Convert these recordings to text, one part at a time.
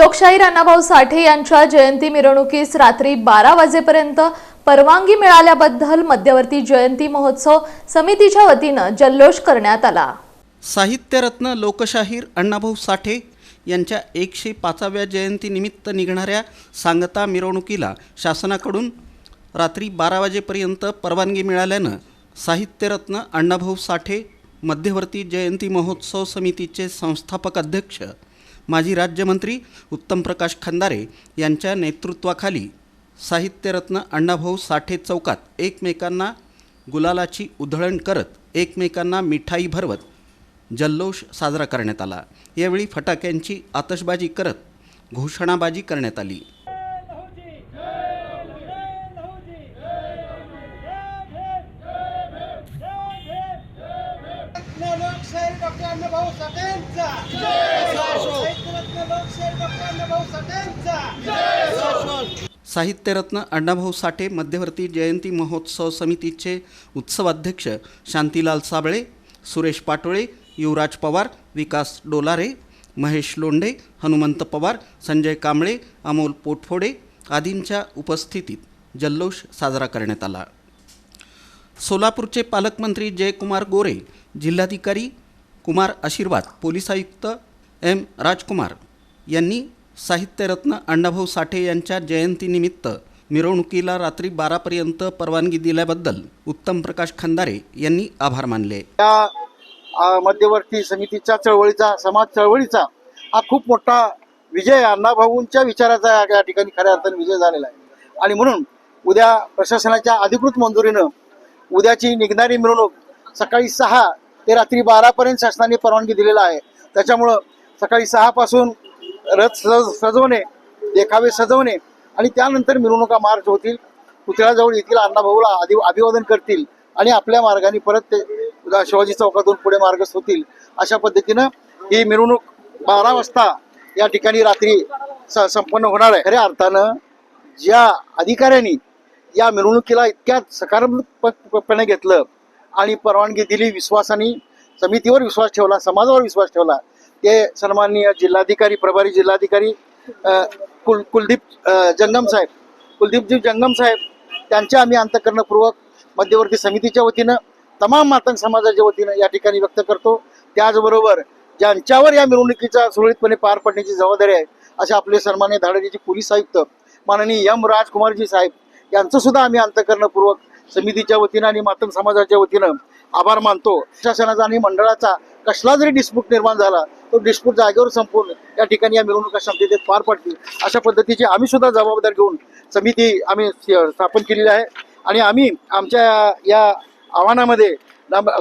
लोकशाहीर अण्णाभाऊ साठे यांच्या जयंती मिरवणुकीस रात्री बारा वाजेपर्यंत परवानगी मिळाल्याबद्दल मध्यवर्ती जयंती महोत्सव समितीच्या वतीनं जल्लोष करण्यात आला. साहित्यरत्न लोकशाहीर अण्णाभाऊ साठे यांच्या एकशे पाचाव्या जयंतीनिमित्त निघणाऱ्या सांगता मिरवणुकीला शासनाकडून रात्री बारा वाजेपर्यंत परवानगी मिळाल्यानं साहित्यरत्न अण्णाभाऊ साठे मध्यवर्ती जयंती महोत्सव समितीचे संस्थापक अध्यक्ष माजी राज्यमंत्री उत्तमप्रकाश खंदारे यांच्या नेतृत्वाखाली साहित्यरत्न अण्णाभाऊ साठे चौकात एकमेकांना गुलालाची उधळण करत एकमेकांना मिठाई भरवत जल्लोष साजरा करण्यात आला. यावेळी फटाक्यांची आतषबाजी करत घोषणाबाजी करण्यात आली. लोकशाहीर डॉक्टर अण्णाभाऊ साठेंचा. साहित्यरत्न लोकशाहीर डॉक्टर अण्णाभाऊ साठेंचा. साहित्यरत्न अण्णाभाऊ साठे मध्यवर्ती जयंती महोत्सव समितीचे उत्सवाध्यक्ष शांतीलाल साबळे सुरेश पाटोळे युवराज पवार विकास डोलारे महेश लोंढे हनुमंत पवार संजय कांबळे अमोल पोटफोडे आदींच्या उपस्थितीत जल्लोष साजरा करण्यात आला. सोलापूरचे पालकमंत्री जयकुमार गोरे जिल्हाधिकारी कुमार आशीर्वाद पोलीस आयुक्त एम राजकुमार यांनी साहित्यरत्न अण्णाभाऊ साठे यांच्या जयंतीनिमित्त मिरवणुकीला रात्री बारापर्यंत परवानगी दिल्याबद्दल उत्तम प्रकाश खंदारे यांनी आभार मानले. या मध्यवर्ती समितीच्या चळवळीचा समाज चळवळीचा हा खूप मोठा विजय अण्णाभाऊंच्या विचाराचा या ठिकाणी खऱ्या अर्थाने विजय झालेला आहे. आणि म्हणून उद्या प्रशासनाच्या अधिकृत मंजुरीनं उद्याची निघणारी मिरवणूक सकाळी सहा ते रात्री बारापर्यंत शासनाने परवानगी दिलेला आहे. त्याच्यामुळं सकाळी सहापासून रथ सज सजवणे देखावे सजवणे आणि त्यानंतर मिरवणुका मार्च होतील. पुतळ्याजवळ येथील अण्णाभाऊला आदि अभिवादन करतील आणि आपल्या मार्गाने परत ते शिवाजी चौकातून पुढे मार्गस्थ होतील अशा पद्धतीनं ही मिरवणूक बारा वाजता या ठिकाणी रात्री स संपन्न होणार आहे. खऱ्या अर्थानं ज्या अधिकाऱ्यांनी या मिरवणुकीला इतक्या सकारात्मकपणे घेतलं. आणि परवानगी दिली विश्वासाने. समितीवर विश्वास ठेवला समाजावर विश्वास ठेवला. ते सन्माननीय जिल्हाधिकारी प्रभारी जिल्हाधिकारी कुल कुलदीप जंगम साहेब. कुलदीपजी जंगम साहेब त्यांच्या आम्ही अंतकरणपूर्वक मध्यवर्ती समितीच्या वतीनं तमाम मातंग समाजाच्या वतीनं या ठिकाणी व्यक्त करतो. त्याचबरोबर ज्यांच्यावर या मिरवणुकीचा सुरळीतपणे पार पडण्याची जबाबदारी आहे असे आपले सन्मान्य धाडणीचे पोलीस आयुक्त माननीय एम राजकुमारजी साहेब यांचं सुद्धा आम्ही अंतकरणपूर्वक समितीच्या वतीनं आणि मातंग समाजाच्या वतीनं आभार मानतो. प्रशासनाचा आणि मंडळाचा कसला जरी डिस्प्यूट निर्माण झाला तो डिस्प्यूट जागेवर संपून या ठिकाणी या मिरवणुका शांततेत पार पडतील अशा पद्धतीची आम्ही सुद्धा जबाबदार घेऊन समिती आम्ही स्थापन केलेली आहे. आणि आम्ही आमच्या या आव्हानामध्ये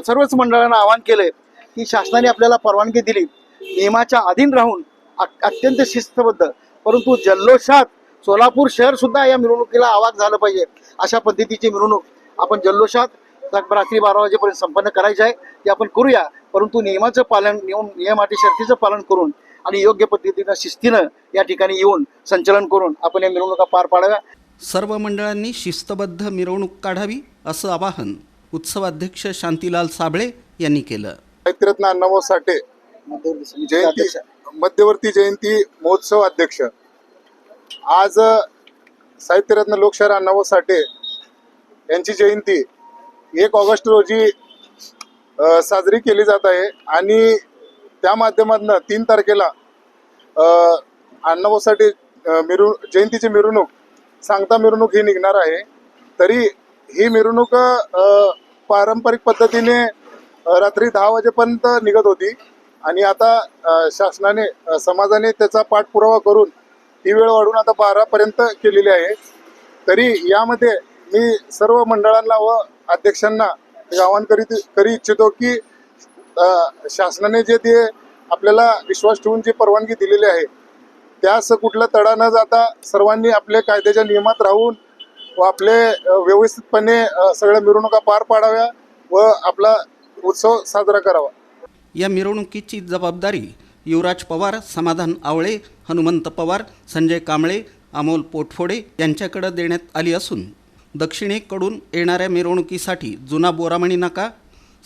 सर्वच मंडळांना आवाहन केलं की शासनाने आपल्याला परवानगी दिली नियमाच्या अधीन राहून अ- अत्यंत शिस्तबद्ध परंतु जल्लोषात सोलापूर शहर सुद्धा या मिरवणुकीला आवाज झालं पाहिजे. अशा पद्धतीची मिरवणूक आपण जल्लोषात रात्री बारा वाजेपर्यंत संपन्न करायची आहे. ते आपण करूया. परंतु नियमाचं पालन नियम नियम अटी शर्तीचं पालन करून आणि योग्य पद्धतीनं शिस्तीनं या ठिकाणी येऊन संचलन करून आपण या मिरवणुका पार पाडाव्या. सर्व मंडळांनी शिस्तबद्ध मिरवणूक काढावी असं आवाहन उत्सवाध्यक्ष शांतीलाल साबळे यांनी केलं. साहित्यरत्न अण्णाभाऊ साठे जयंती. मध्यवर्ती जयंती महोत्सव अध्यक्ष. आज साहित्यरत्न लोकशाहीर अण्णाभाऊ साठे यांची जयंती एक ऑगस्ट रोजी साजरी केली जात आहे. आणि त्या माध्यमातून तीन तारखेला अण्णाभाऊ साठे मिरवू जयंतीची मिरवणूक सांगता मिरवणूक ही निघणार आहे. तरी ही मिरवणूक पारंपरिक पद्धतीने रात्री दहा वाजेपर्यंत निघत होती. आणि आता शासनाने समाजाने त्याचा पाठपुरावा करून ही वेळ वाढवून आता बारापर्यंत केलेली आहे. तरी यामध्ये मी सर्व मंडळांना व अध्यक्षांना एक आवाहन करीत करी इच्छितो की शासनाने जे ते आपल्याला विश्वास ठेवून जी परवानगी दिलेली आहे त्यास कुठला तडा न जाता सर्वांनी आपले कायद्याच्या नियमात राहून व आपले व्यवस्थितपणे सगळ्या मिरवणुका पार पाडाव्या व आपला उत्सव साजरा करावा. या मिरवणुकीची जबाबदारी युवराज पवार समाधान आवळे हनुमंत पवार संजय कांबळे अमोल पोटफोडे यांच्याकडे देण्यात आली असून दक्षिणेकडून येणाऱ्या मिरवणुकीसाठी जुना बोरामणी नाका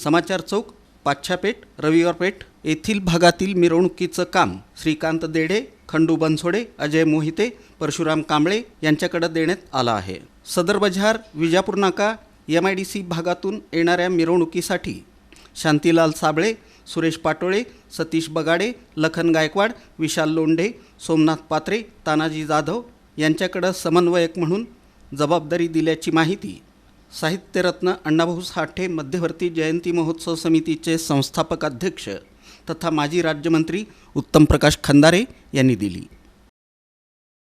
समाचार चौक पाच्छापेठ रविवारपेठ येथील भागातील मिरवणुकीचं काम श्रीकांत देडे खंडू बनसोडे अजय मोहिते परशुराम कांबळे यांच्याकडे देण्यात आलं आहे. सदर बजार विजापूर नाका एम आय डी सी भागातून येणाऱ्या मिरवणुकीसाठी शांतीलाल साबळे सुरेश पाटोळे सतीश बगाडे लखन गायकवाड विशाल लोंढे सोमनाथ पात्रे तानाजी जाधव यांच्याकडं समन्वयक म्हणून जबाबदारी दिल्याची माहिती साहित्यरत्न अण्णाभाऊ साठे मध्यवर्ती जयंती महोत्सव समितीचे संस्थापक अध्यक्ष तथा माजी राज्यमंत्री उत्तम प्रकाश खंदारे यांनी दिली.